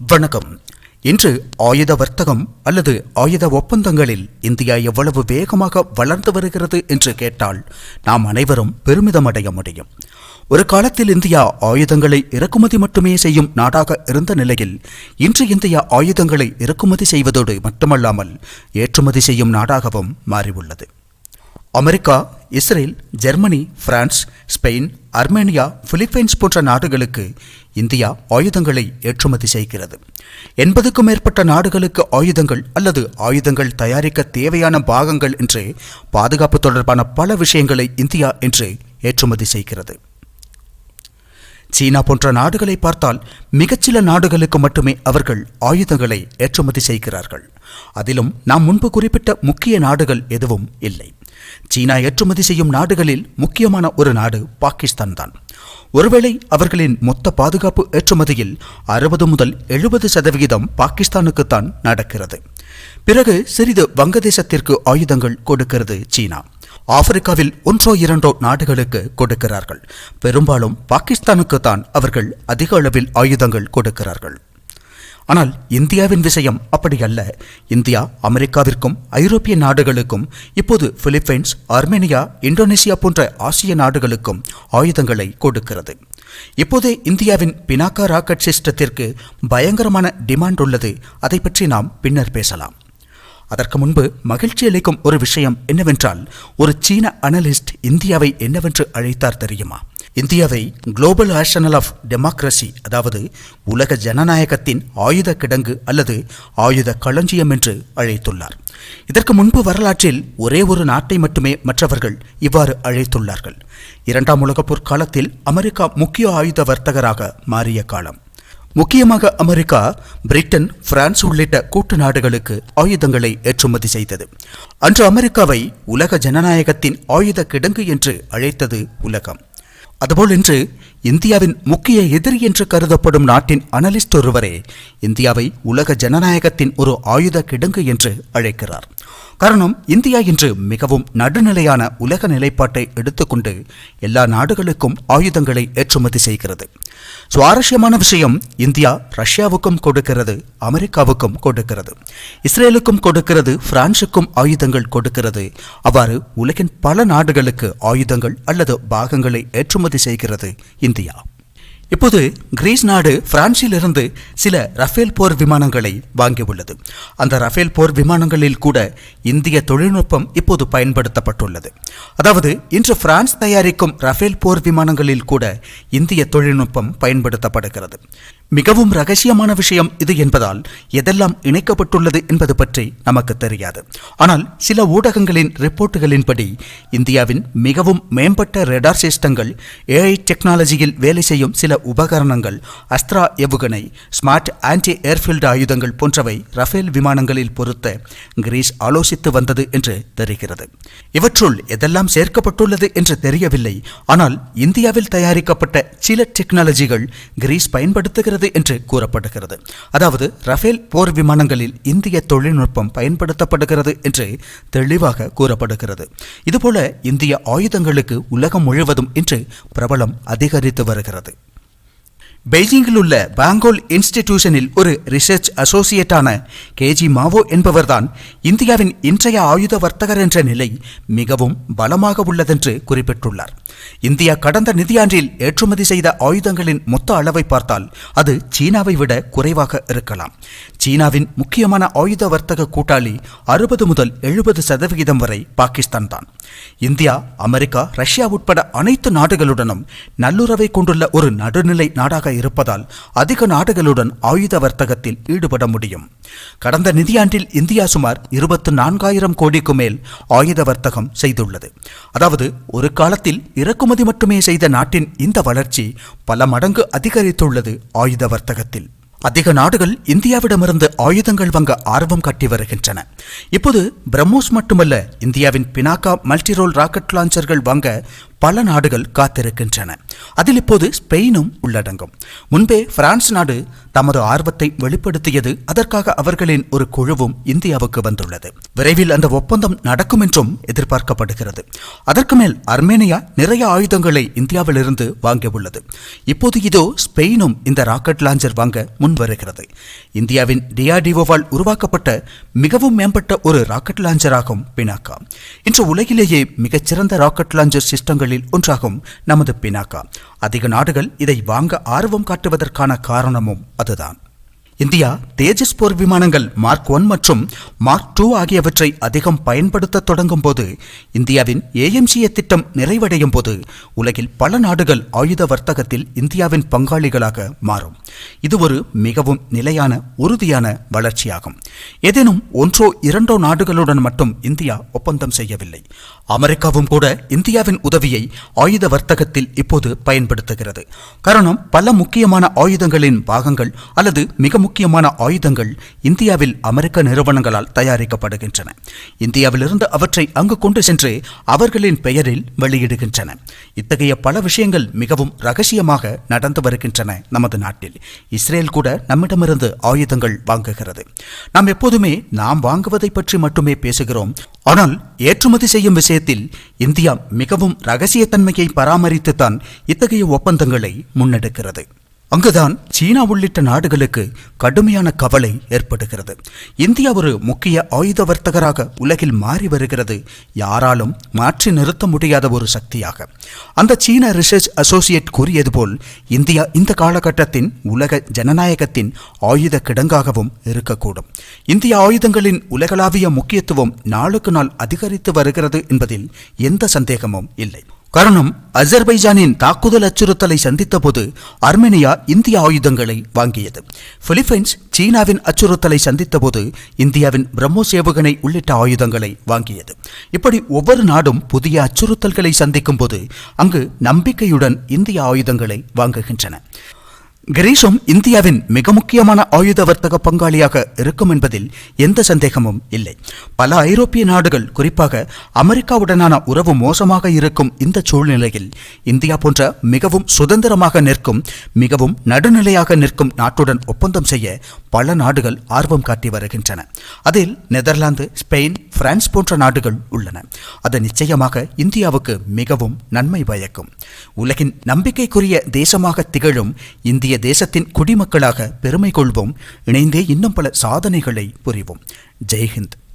வணக்கம். இன்று ஆயுத வர்த்தகம் அல்லது ஆயுத ஒப்பந்தங்களில் இந்தியா எவ்வளவு வேகமாக வளர்ந்து வருகிறது என்று கேட்டால் நாம் அனைவரும் பெருமிதம் அடைய முடியும். ஒரு காலத்தில் இந்தியா ஆயுதங்களை இறக்குமதி மட்டுமே செய்யும் நாடாக இருந்த நிலையில் இன்று இந்தியா ஆயுதங்களை இறக்குமதி செய்வதோடு மட்டுமல்லாமல் ஏற்றுமதி செய்யும் நாடாகவும் மாறியுள்ளது. America Israel Germany France Spain Armenia Philippines போன்ற நாடுகளுக்கு இந்தியா ஆயுதங்களை ஏற்றுமதி செய்கிறது. எண்பதுக்கும் மேற்பட்ட நாடுகளுக்கு ஆயுதங்கள் அல்லது ஆயுதங்கள் தயாரிக்க தேவையான பாகங்கள் என்று பாதுகாப்பு தொடர்பான பல விஷயங்களை இந்தியா என்று ஏற்றுமதி செய்கிறது. சீனா போன்ற நாடுகளை பார்த்தால் மிகச்சில நாடுகளுக்கு மட்டுமே அவர்கள் ஆயுதங்களை ஏற்றுமதி செய்கிறார்கள். அதிலும் நாம் முன்பு குறிப்பிட்ட முக்கிய நாடுகள் எதுவும் இல்லை. சீனா ஏற்றுமதி செய்யும் நாடுகளில் முக்கியமான ஒரு நாடு பாகிஸ்தான் தான். ஒருவேளை அவர்களின் மொத்த பாதுகாப்பு ஏற்றுமதியில் அறுபது முதல் எழுபது சதவிகிதம் பாகிஸ்தானுக்குத்தான் நடக்கிறது. பிறகு சிறிது வங்கதேசத்திற்கு ஆயுதங்கள் கொடுக்கிறது சீனா. ஆப்பிரிக்காவில் ஒன்றோ இரண்டோ நாடுகளுக்கு கொடுக்கிறார்கள். பெரும்பாலும் பாகிஸ்தானுக்கு தான் அவர்கள் அதிக அளவில் ஆயுதங்கள் கொடுக்கிறார்கள். ஆனால் இந்தியாவின் விஷயம் அப்படி அல்ல. இந்தியா அமெரிக்காவிற்கும் ஐரோப்பிய நாடுகளுக்கும் இப்போது பிலிப்பைன்ஸ் ஆர்மேனியா இந்தோனேசியா போன்ற ஆசிய நாடுகளுக்கும் ஆயுதங்களை கொடுக்கிறது. இப்போதே இந்தியாவின் பினாக்கா ராக்கெட் சிஸ்டத்திற்கு பயங்கரமான டிமாண்ட் உள்ளது. அதை பற்றி நாம் பின்னர் பேசலாம். அதற்கு முன்பு மகிழ்ச்சி அளிக்கும் ஒரு விஷயம் என்னவென்றால் ஒரு சீன அனலிஸ்ட் இந்தியாவை என்னவென்று அழைத்தார் தெரியுமா? இந்தியாவை குளோபல் ஆர்ஷனல் ஆஃப் டெமோக்ரஸி அதாவது உலக ஜனநாயகத்தின் ஆயுத கிடங்கு அல்லது ஆயுத களஞ்சியம் என்று அழைத்துள்ளார். இதற்கு முன்பு வரலாற்றில் ஒரே ஒரு நாட்டை மட்டுமே மற்றவர்கள் இவ்வாறு அழைத்துள்ளார்கள். இரண்டாம் உலகப் போர் காலத்தில் அமெரிக்கா முக்கிய ஆயுத வர்த்தகராக மாறிய காலம். முக்கியமாக அமெரிக்கா பிரிட்டன் பிரான்ஸ் உள்ளிட்ட கூட்டு நாடுகளுக்கு ஆயுதங்களை ஏற்றுமதி செய்தது. அன்று அமெரிக்காவை உலக ஜனநாயகத்தின் ஆயுத கிடங்கு என்று அழைத்தது உலகம். அதுபோல் இன்று இந்தியாவின் முக்கிய எதிரி என்று கருதப்படும் நாட்டின் அனலிஸ்ட் ஒருவரே இந்தியாவை உலக ஜனநாயகத்தின் ஒரு ஆயுத கிடங்கு என்று அழைக்கிறார். காரணம் இந்தியா இன்று மிகவும் நடுநிலையான உலக நிலைப்பாட்டை எடுத்துக்கொண்டு எல்லா நாடுகளுக்கும் ஆயுதங்களை ஏற்றுமதி செய்கிறது. சுவாரஸ்யமான விஷயம் இந்தியா ரஷ்யாவுக்கும் கொடுக்கிறது அமெரிக்காவுக்கும் கொடுக்கிறது. இஸ்ரேலுக்கும் கொடுக்கிறது பிரான்சுக்கும் ஆயுதங்கள் கொடுக்கிறது. அவ்வாறு உலகின் பல நாடுகளுக்கு ஆயுதங்கள் அல்லது பாகங்களை ஏற்றுமதி செய்கிறது இந்தியா. இப்போது கிரீஸ் நாடு பிரான்சிலிருந்து சில ரஃபேல் போர் விமானங்களை வாங்கியுள்ளது. அந்த ரஃபேல் போர் விமானங்களில் கூட இந்திய தொழில்நுட்பம் இப்போது பயன்படுத்தப்பட்டுள்ளது. அதாவது இன்று பிரான்ஸ் தயாரிக்கும் ரஃபேல் போர் விமானங்களில் கூட இந்திய தொழில்நுட்பம் பயன்படுத்தப்படுகிறது. மிகவும் ரகசியமான விஷயம் இது என்பதால் எதெல்லாம் இணைக்கப்பட்டுள்ளது என்பது பற்றி நமக்கு தெரியாது. ஆனால் சில ஊடகங்களின் ரிப்போர்ட்டுகளின்படி இந்தியாவின் மிகவும் மேம்பட்ட ரெடார் சிஸ்டங்கள் ஏஐ டெக்னாலஜியில் வேலை செய்யும் சில உபகரணங்கள் அஸ்த்ரா எவுகணை ஸ்மார்ட் ஆன்டி ஏர்ஃபீல்டு ஆயுதங்கள் போன்றவை ரஃபேல் விமானங்களில் பொருத்த கிரீஸ் ஆலோசித்து வந்தது என்று தெரிகிறது. இவற்றுள் எதெல்லாம் சேர்க்கப்பட்டுள்ளது என்று தெரியவில்லை. ஆனால் இந்தியாவில் தயாரிக்கப்பட்ட சில டெக்னாலஜிகள் கிரீஸ் பயன்படுத்துகிறது என்று கூறப்படுகிறது. அதாவது ரஃபேல் போர் விமானங்களில் இந்திய தொழில்நுட்பம் பயன்படுத்தப்படுகிறது என்று தெளிவாக கூறப்படுகிறது. இதுபோல இந்திய ஆயுதங்களுக்கு உலகம் முழுவதும் இன்று பிரபலம் அதிகரித்து வருகிறது. பெய்ஜிங்கில் உள்ள பாங்கோல் இன்ஸ்டிடியூஷனில் ஒரு ரிசர்ச் அசோசியேட்டான கேஜி மாவோ என்பவர்தான் இந்தியாவின் இன்றைய ஆயுத வர்த்தகர் என்ற நிலை மிகவும் பலமாக உள்ளதென்று குறிப்பிட்டுள்ளார். இந்தியா கடந்த நிதியாண்டில் ஏற்றுமதி செய்த ஆயுதங்களின் மொத்த அளவை பார்த்தால் அது சீனாவை விட குறைவாக இருக்கலாம். சீனாவின் முக்கியமான ஆயுத வர்த்தக கூட்டாளி அறுபது முதல் எழுபது சதவிகிதம் வரை பாகிஸ்தான் தான். இந்தியா அமெரிக்கா ரஷ்யா உட்பட அனைத்து நாடுகளுடனும் நல்லுறவை கொண்டுள்ள ஒரு நடுநிலை நாடாக இருப்பதால் அதிக நாடுகளுடன் ஆயுத வர்த்தகத்தில் ஈடுபட முடியும். கடந்த நிதியாண்டில் இந்தியா சுமார் இருபத்து நான்காயிரம் கோடிக்கு மேல் ஆயுத வர்த்தகம் செய்துள்ளது. அதாவது ஒரு காலத்தில் இறக்குமதி மட்டுமே செய்த நாட்டின் இந்த வளர்ச்சி பல மடங்கு அதிகரித்துள்ளது ஆயுத வர்த்தகத்தில். அதிக நாடுகள் இந்தியாவிடமிருந்து ஆயுதங்கள் வாங்க ஆர்வம் காட்டி வருகின்றன. இப்போது பிரம்மோஸ் மட்டுமல்ல இந்தியாவின் பினாக்கா மல்டிரோல் ராக்கெட் லான்ச்சர்கள் வாங்க பல நாடுகள் காத்திருக்கின்றன. அதில் இப்போது ஸ்பெயினும் உள்ளடங்கும். முன்பே பிரான்ஸ் நாடு தமது ஆர்வத்தை வெளிப்படுத்தியது அதற்காக அவர்களின் ஒரு குழுவும் இந்தியாவுக்கு வந்துள்ளது. விரைவில் அந்த ஒப்பந்தம் நடக்கும் என்றும் எதிர்பார்க்கப்படுகிறது. அதற்கு மேல் அர்மேனியா நிறைய ஆயுதங்களை இந்தியாவிலிருந்து வாங்கியுள்ளது. இப்போது இதோ ஸ்பெயினும் இந்த ராக்கெட் லாஞ்சர் வாங்க முன் வருகிறது இந்தியாவின் டிஆர்டிஓவால் உருவாக்கப்பட்ட மிகவும் மேம்பட்ட ஒரு ராக்கெட் லாஞ்சராகும் பினாக்கா. இன்று உலகிலேயே மிகச்சிறந்த ராக்கெட் லாஞ்சர் சிஸ்டங்கள் சிஸ்டங்களில் ஒன்றாகும் நமது பினாக்கா. அதிக நாடுகள் இதை வாங்க ஆர்வம் காட்டுவதற்கான காரணமும் அதுதான். இந்தியா தேஜஸ் போர் விமானங்கள் மார்க் ஒன் மற்றும் மார்க் டூ ஆகியவற்றை அதிகம் பயன்படுத்த தொடங்கும் போது இந்தியாவின் ஏஎம்சிஏ திட்டம் நிறைவடையும் போது உலகில் பல நாடுகள் ஆயுத வர்த்தகத்தில் இந்தியாவின் பங்காளிகளாக மாறும். இது ஒரு மிகவும் நிலையான உறுதியான வளர்ச்சியாகும். ஏதேனும் ஒன்றோ இரண்டோ நாடுகளுடன் மட்டும் இந்தியா ஒப்பந்தம் செய்யவில்லை. அமெரிக்காவும் கூட இந்தியாவின் உதவியை ஆயுத வர்த்தகத்தில் இப்போது பயன்படுத்துகிறது. காரணம் பல முக்கியமான ஆயுதங்களின் பாகங்கள் அல்லது மிக முக்கியமான ஆயுதங்கள் இந்தியாவில் அமெரிக்க நிறுவனங்களால் தயாரிக்கப்படுகின்றன. இந்தியாவிலிருந்து அவற்றை அங்கு கொண்டு சென்று அவர்களின் பெயரில் வெளியிடுகின்றன. இத்தகைய பல விஷயங்கள் மிகவும் ரகசியமாக நடந்து வருகின்றன நமது நாட்டில். இஸ்ரேல் கூட நம்மிடமிருந்து ஆயுதங்கள் வாங்குகிறது. நாம் எப்போதுமே நாம் வாங்குவதை பற்றி மட்டுமே பேசுகிறோம். ஆனால் ஏற்றுமதி செய்யும் விஷயத்தில் இந்தியா மிகவும் ரகசியத்தன்மையை பராமரித்துத்தான் இத்தகைய ஒப்பந்தங்களை முன்னெடுக்கிறது. அங்குதான் சீனா உள்ளிட்ட நாடுகளுக்கு கடுமையான கவலை ஏற்படுகிறது. இந்தியா ஒரு முக்கிய ஆயுத வர்த்தகராக உலகில் மாறி வருகிறது. யாராலும் மாற்றி நிறுத்த முடியாத ஒரு சக்தியாக. அந்த சீன ரிசர்ச் அசோசியேட் கூறியது போல் இந்தியா இந்த காலகட்டத்தின் உலக ஜனநாயகத்தின் ஆயுத கிடங்காகவும் இருக்கக்கூடும். இந்திய ஆயுதங்களின் உலகளாவிய முக்கியத்துவம் நாளுக்கு நாள் அதிகரித்து வருகிறது என்பதில் எந்த சந்தேகமும் இல்லை. காரணம் அஜர்பைஜானின் தாக்குதல் அச்சுறுத்தலை சந்தித்த போது அர்மேனியா இந்திய ஆயுதங்களை வாங்கியது. பிலிப்பைன்ஸ் சீனாவின் அச்சுறுத்தலை சந்தித்த போது இந்தியாவின் பிரம்மோஸ் ஏவுகணை உள்ளிட்ட ஆயுதங்களை வாங்கியது. இப்படி ஒவ்வொரு நாடும் புதிய அச்சுறுத்தல்களை சந்திக்கும் போது அங்கு நம்பிக்கையுடன் இந்திய ஆயுதங்களை வாங்குகின்றன. கிரீஷும் இந்தியாவின் மிக முக்கியமான ஆயுத வர்த்தக பங்காளியாக இருக்கும் என்பதில் எந்த சந்தேகமும் இல்லை. பல ஐரோப்பிய நாடுகள் குறிப்பாக அமெரிக்காவுடனான உறவு மோசமாக இருக்கும் இந்த சூழ்நிலையில் இந்தியா போன்ற மிகவும் சுதந்திரமாக நிற்கும் மிகவும் நடுநிலையாக நிற்கும் நாட்டுடன் ஒப்பந்தம் செய்ய பல நாடுகள் ஆர்வம் காட்டி வருகின்றன. அதில் நெதர்லாந்து ஸ்பெயின் பிரான்ஸ் போன்ற நாடுகள் உள்ளன. அது நிச்சயமாக இந்தியாவுக்கு மிகவும் நன்மை பயக்கும். உலகின் நம்பிக்கைக்குரிய தேசமாக திகழும் இந்திய தேசத்தின் குடிமக்களாக பெருமை கொள்வோம். இணைந்தே இன்னும் பல சாதனைகளை புரிவோம். ஜெய்ஹிந்த்.